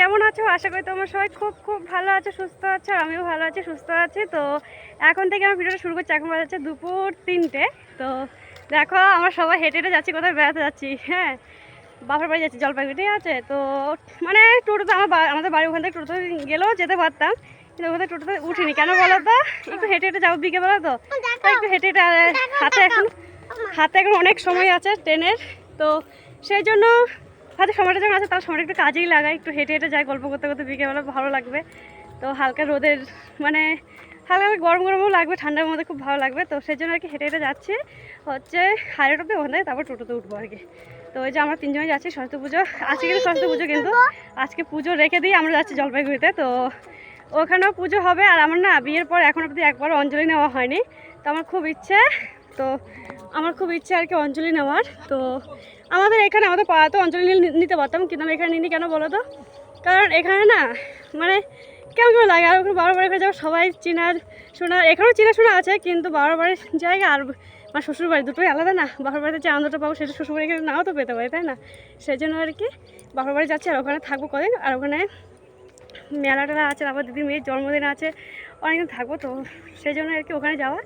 কেমন আছো? আশা করি তোমার সবাই খুব খুব ভালো আছো সুস্থ আছো আমিও ভালো আছি সুস্থ আছি। তো এখন থেকে আমার ভিডিওটা শুরু করছি। এখন বাজে দুপুর তিনটে। তো দেখো আমরা সবাই হেঁটে হেঁটে যাচ্ছি কোথাও বেড়াতে যাচ্ছি হ্যাঁ? বাপের বাড়ি যাচ্ছি জলপাইগুড়ি ঠিক আছে? তো মানে টোটোতে আমার আমাদের বাড়ি ওখান থেকে টোটোতে গেলেও যেতে পারতাম। কিন্তু ওখান থেকে টোটোতে উঠিনি। কেন বলো তো? একটু হেঁটে হেঁটে যাব বিকেলবেলা তো। একটু হেঁটে হেঁটে হাতে এখন হাতে এখন অনেক সময় আছে ট্রেনের। তো সেই জন্য হাতে সময়টা যখন আছে, তার সময়টা একটু কাজেই লাগাই, একটু হেঁটে হেঁটে যাই, গল্প করতে করতে বিকেলবেলা ভালো লাগবে। তো হালকা রোদের মানে হালকা গরম গরমও লাগবে, ঠান্ডার মধ্যে খুব ভালো লাগবে। তো সেই জন্য আর কি হেঁটে হেঁটে যাচ্ছি। হচ্ছে হাইরোডতে ওখান থেকে তারপর টোটোতে উঠবো আর কি। তো ওই যে আমরা তিনজনে যাচ্ছি, সরস্বতী পুজো। আজকে কিন্তু সরস্বতী পুজো কিন্তু, আজকে পুজো রেখে দিয়ে আমরা যাচ্ছি জলপাইগুড়িতে। তো ওখানেও পুজো হবে, আর আমার না বিয়ের পর এখন অবধি একবার অঞ্জলি নেওয়া হয়নি। তো আমার খুব ইচ্ছে, তো আমার খুব ইচ্ছে আর কি অঞ্জলি নেওয়ার। তো আমাদের এখানে, আমাদের পাড়াতে অঞ্জলি নি- নিতে পারতাম, কিন্তু আমি এখানে নিই কেন বলো তো? কারণ এখানে না মানে কেমন কেমন লাগে, আর ওখানে বারো বাড়ি যাও সবাই চেনার শোনা, এখানেও চেনা শোনা আছে, কিন্তু বারো বাড়ির জায়গা আর আমার শ্বশুরবাড়ি দুটোই আলাদা না। বাপের বাড়িতে যে আনন্দটা পাবো সেটা শ্বশুর বাড়ি এখানে নাও তো পেতে পারি, তাই না? সেই জন্য আর কি বাপের বাড়ি যাচ্ছি, আর ওখানে থাকব কদিন, আর ওখানে মেলাটা আছে, তারপর দিদির মেয়ের জন্মদিন আছে, অনেকদিন থাকব তো সেই জন্য আর কি ওখানে যাওয়া।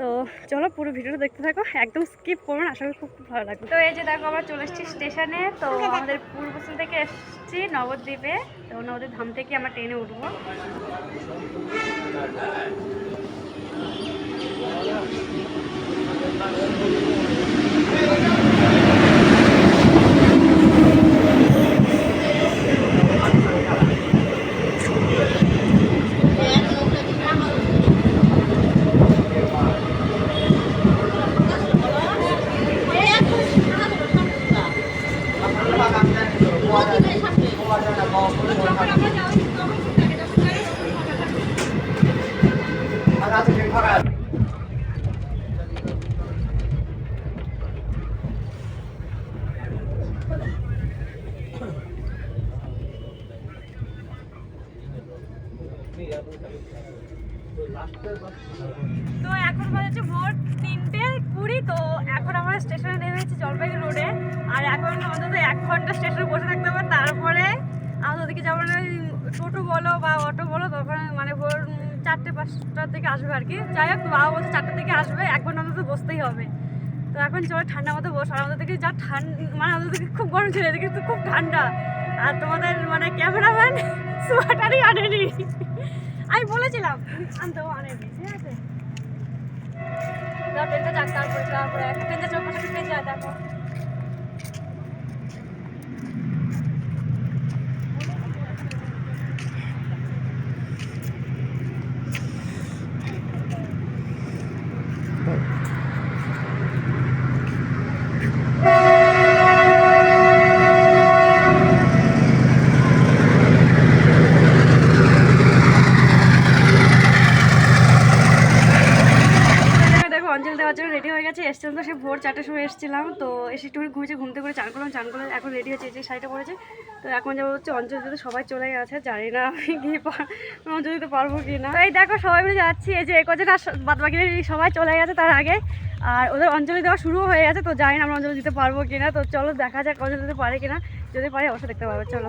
তো চলো পুরো ভিডিওটা দেখতে থাকো। একদম স্কিপ করব না আসলে করি খুব ভালো লাগবে। তো এই যে দেখো, আমরা চলে এসেছি স্টেশনে। তো আমাদের পূর্বস্থল থেকে এসেছি নবদ্বীপে। তো নবদ্বীপ ধাম থেকে আমরা ট্রেনে উঠবো। তো এখন বাজে ভোর তিনটে কুড়ি, তো এখন আমরা স্টেশনে নেমেছি জলপাইগুড়ি রোডে। আর এখন অন্তত এক ঘণ্টা স্টেশনে বসে থাকতে হবে, তারপরে আমাদের ওদিকে যাব না টোটো বলো বা অটো বলো, তখন মানে ভোর চারটে পাঁচটার দিকে আসবে আর কি। যাই হোক, বাবা বলছে চারটার থেকে আসবে এক ঘণ্টা অন্তত বসতেই হবে। তো এখন চলো ঠান্ডা মতো বস। আর আমাদের দিকে যা ঠান্ডা মানে আমাদের দিকে খুব গরম ছিল, এদিকে তো খুব ঠান্ডা। আর তোমাদের মানে ক্যামেরাম্যান সোয়েটারই আনেনি। আমি বলেছিলাম, আনতেও আনেনি, ঠিক আছে? ট্রেনটা তারপরে একটা ট্রেন যাচ্ছে ওর পাশে একটা ট্রেন যায় দেখো এখানে দেখো অঞ্জলি দেওয়ার জন্য রেডি হয়ে গেছে, এসছিলাম তো সে ভোর চারটার সময় এসেছিলাম। তো এসে একটু ঘুমিয়েছে ঘুমতে করে চান করলাম চান করলাম, এখন রেডি হয়েছে যে শাড়িটা পরেছে। তো এখন যাব হচ্ছে অঞ্জলি দিতে সবাই চলে গেছে, জানি না আমি গিয়ে অঞ্জলি দিতে পারব কি না এই দেখো, সবাই মিলে যাচ্ছি, এই যে একজন আর বাদ বাকি সবাই চলে গেছে তার আগে। আর ওদের অঞ্জলি দেওয়া শুরু হয়ে গেছে, তো জানি না আমরা অঞ্জলি দিতে পারব কিনা। তো চলো দেখা যাক অঞ্জলি দিতে পারে কিনা। যদি পারে, অবশ্যই দেখতে পারবে, চলো।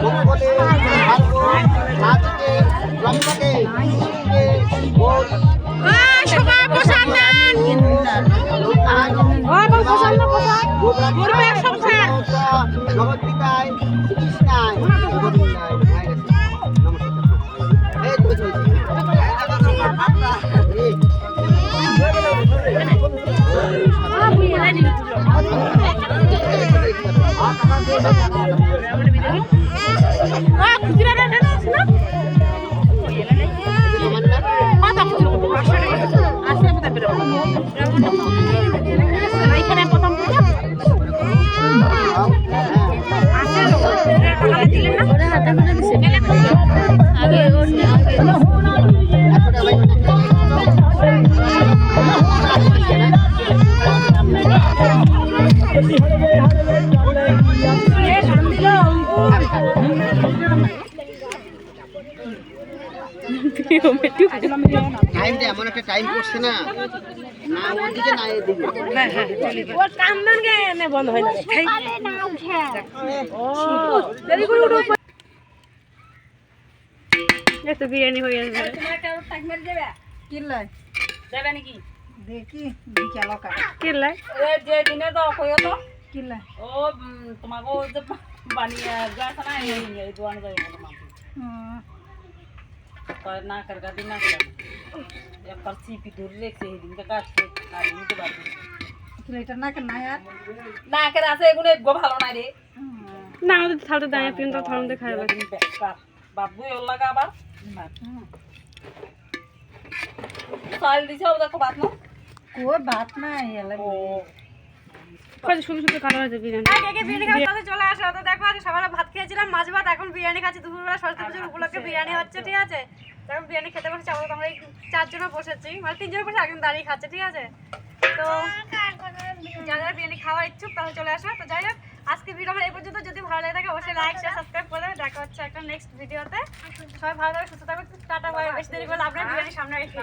ভগবদ্গীতায় Hare Hare Hare Hare খুচরা টাইমটা এমন একটা টাইম করছে না। না ওদিকে না এদিকে। এই তো বিরিয়ানি হয়ে যাবে দেবে? নাকি? দেখি বিকেল কিনলাই এ যে দিনে তো কইও তো। কিনলা ও তোমাকে বানিয়ে গাছ না এই দোয়ানো যাবে বলো মা কয় না কর গাদি না কর। একবার চিপি ধরে রেখেছে কাটছে আর নিতে পারবে এটা না আর? না করে আছে এগুলো গো ভালো না রে। না আমাদের থালতে দাঁড়িয়ে তিন তো থালতে খাই লাগে বাবু ওর লাগা আবার চাল দিছে ও দেখো ভাত না? কই ভাত নাই এলা ও। শুধু শুধু কালো হয়েছে বিরিয়ানি? আগে আগে বিরিয়ানি খাওয়া তাহলে চলে আসো তো দেখো সকালে ভাত খেয়েছিলাম মাছ ভাত এখন বিরিয়ানি খাচ্ছি দুপুরবেলা সরস্বতী পুজোর উপলক্ষে বিরিয়ানি হচ্ছে ঠিক আছে? তো এখন বিরিয়ানি খেতে বসেছি আমরা আমরা চারজন বসেছি। মানে তিনজন বসে একজন দাঁড়িয়ে খাচ্ছে, ঠিক আছে? তো যারা যারা বিরিয়ানি খাওয়ার ইচ্ছুক, তাহলে চলে আসো। তো যাই হোক আজকে ভিডিও আমার এই পর্যন্ত। যদি ভালো লাগে থাকে, অবশ্যই লাইক শেয়ার সাবস্ক্রাইব করে দেবে। দেখা হচ্ছে একটা নেক্সট ভিডিওতে সবাই ভালো থাকবে সুস্থ থাকবে টাটা বাই বেশি দেরি করে আপনার বিরিয়ানি সামনে রেখে